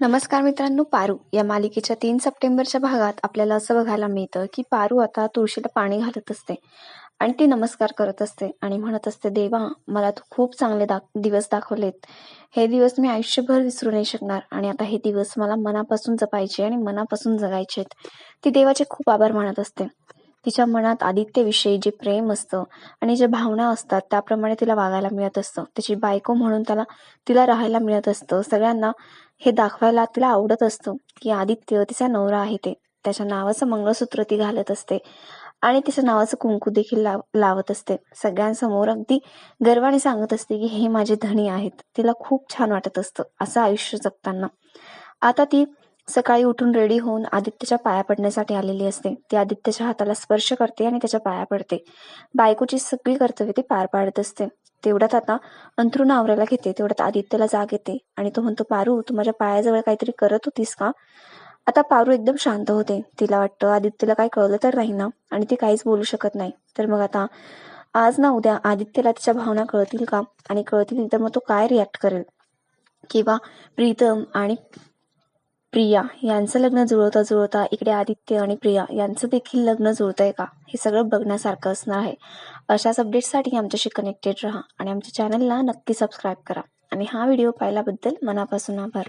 नमस्कार मित्रांनो पारू या मालिकेच्या तीन सप्टेंबरच्या भागात आपल्याला असं बघायला मिळतं की पारू आता तुळशीला पाणी घालत असते आणि ती नमस्कार करत असते आणि म्हणत असते देवा मला तू खूप चांगले दा दिवस दाखवलेत. हे दिवस मी आयुष्यभर विसरू नाही शकणार आणि आता हे दिवस मला मनापासून जपायचे आणि मनापासून जगायचे ती देवाचे खूप आभार मानत असते. तिच्या मनात आदित्यविषयी जे प्रेम असतं आणि ज्या भावना असतात त्याप्रमाणे तिला वागायला मिळत असतं. तिची बायको म्हणून त्याला तिला राहायला मिळत असतं. सगळ्यांना हे दाखवायला तिला आवडत असतं की आदित्य तिचा नवरा आहे ते. त्याच्या नावाचं मंगळसूत्र ती घालत असते आणि तिच्या नावाचं कुंकू देखील लाव लावत असते. सगळ्यांसमोर अगदी गर्वाने सांगत असते की हे माझे धनी आहेत. तिला खूप छान वाटत असतं असं आयुष्य जगताना. आता ती सकाळी उठून रेडी होऊन आदित्यच्या पाया पडण्यासाठी आलेली असते. ती आदित्यच्या हाताला स्पर्श करते आणि त्याच्या पाया पडते. बायकोची सगळी कर्तव्य ती पार पाडत असते. तेवढ्यात आता अंथरुण आवरायला घेते. तेवढ्यात आदित्यला जाग येते आणि तो म्हणतो पारू तू माझ्या पायाजवळ काहीतरी करत होतीस का? आता पारू एकदम शांत होते. तिला वाटतं आदित्यला काही कळलं तर नाही ना आणि ती काहीच बोलू शकत नाही. तर मग आता आज ना उद्या आदित्यला तिच्या भावना कळतील का? आणि कळतील तर मग तो काय रिॲक्ट करेल? किंवा प्रीतम आणि प्रिया यांचं लग्न जुळवता जुळवता इकडे आदित्य आणि प्रिया यांचं देखील लग्न जुळतंय का? हे सगळं बघण्यासारखं असणार आहे. अशाच अपडेट्ससाठी आमच्याशी कनेक्टेड राहा आणि आमच्या चॅनलला नक्की सबस्क्राईब करा. आणि हा व्हिडिओ पाहिल्याबद्दल मनापासून आभार.